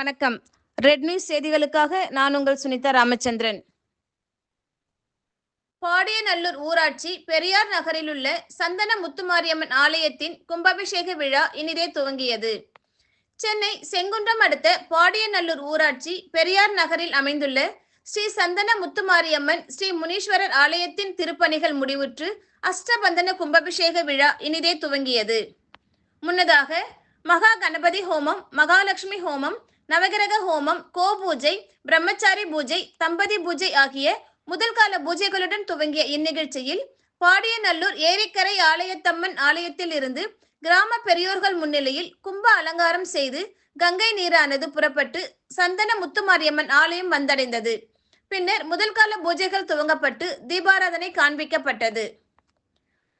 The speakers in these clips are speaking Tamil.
வணக்கம். ரெட் நியூஸ் செய்திகளுக்காக நான் உங்கள் சுனிதா ராமச்சந்திரன். பாடியநல்லூர் ஊராட்சி பெரியார் நகரில் உள்ள சந்தன முத்துமாரியம்மன் ஆலயத்தின் கும்பாபிஷேக விழா இனிதே துவங்கியது. சென்னை செங்குன்றம் அடுத்த பாடியநல்லூர் ஊராட்சி பெரியார் நகரில் அமைந்துள்ள ஸ்ரீ சந்தன முத்துமாரியம்மன் ஸ்ரீ முனீஸ்வரர் ஆலயத்தின் திருப்பணிகள் முடிவுற்று அஷ்டபந்தன கும்பாபிஷேக விழா இனிதே துவங்கியது. முன்னதாக மகா கணபதி ஹோமம் மகாலட்சுமி ஹோமம் நவகிரக ஹோமம் கோபூஜை பிரம்மச்சாரி பூஜை தம்பதி பூஜை ஆகிய முதல் கால பூஜைகளுடன் துவங்கிய இந்நிகழ்ச்சியில் பாடியநல்லூர் ஏரிக்கரை ஆலயத்தம்மன் ஆலயத்தில் இருந்து கிராம பெரியோர்கள் முன்னிலையில் கும்ப அலங்காரம் செய்து கங்கை நீரானது புறப்பட்டு சந்தன முத்துமாரியம்மன் ஆலயம் வந்தடைந்தது. பின்னர் முதல் கால பூஜைகள் துவங்கப்பட்டு தீபாராதனை காண்பிக்கப்பட்டது.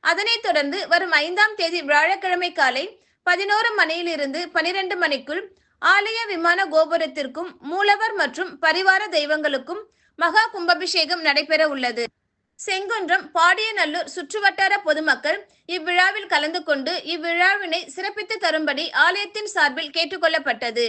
அதனைத் தொடர்ந்து வரும் ஐந்தாம் தேதி வியாழக்கிழமை காலை பதினோரு மணியிலிருந்து பனிரெண்டு மணிக்குள் ஆலய விமான கோபுரத்திற்கும் மூலவர் மற்றும் பரிவார தெய்வங்களுக்கும் மகா கும்பாபிஷேகம் நடைபெற உள்ளது. செங்குன்றம் பாடியநல்லூர் சுற்றுவட்டார பொதுமக்கள் இவ்விழாவில் கலந்து கொண்டு இவ்விழாவினை சிறப்பித்து தரும்படி ஆலயத்தின் சார்பில் கேட்டுக்கொள்ளப்பட்டது.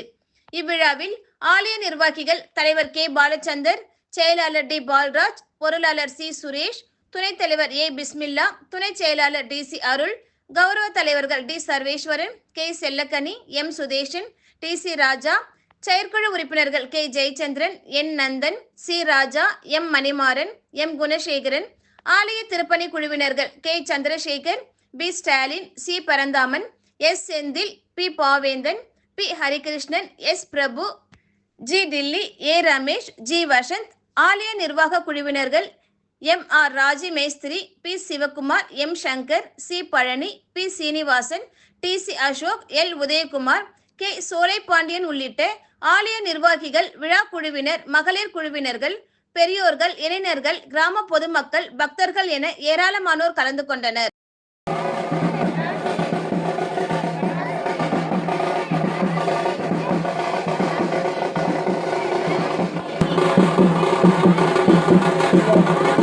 இவ்விழாவில் ஆலய நிர்வாகிகள் தலைவர் கே. பாலச்சந்தர் செயலாளர் டி. பால்ராஜ் பொருளாளர் சி. சுரேஷ் துணைத் தலைவர் ஏ. பிஸ்மில்லா துணை செயலாளர் டி. சி. அருள் கௌரவ தலைவர்கள் T. Sarveswaran K. Sellakkani M. Sudheshan T. C. Raja செயற்குழு உறுப்பினர்கள் K. Jayachandran N. Nandan C. Raja M. Manimaran M. Gunasekaran ஆலய திருப்பணி குழுவினர்கள் K. Chandrasekar P. Stalin C. Paranthaman S. Senthil P. Pavendhan P. Harikrishnan S. Prabhu G. Dilli A. Ramesh G. Vasanth ஆலய நிர்வாக குழுவினர்கள் எம் ஆர் ராஜி மேஸ்திரி P Sivakumar M Sankar C Palani P Srinivasan T C Ashok L Udayakumar K Solai Pandian உள்ளிட்ட ஆலய நிர்வாகிகள் விழா குழுவினர் மகளிர் குழுவினர்கள் பெரியோர்கள் இளைஞர்கள் கிராம பொதுமக்கள் பக்தர்கள் என ஏராளமானோர் கலந்து கொண்டனர். Thank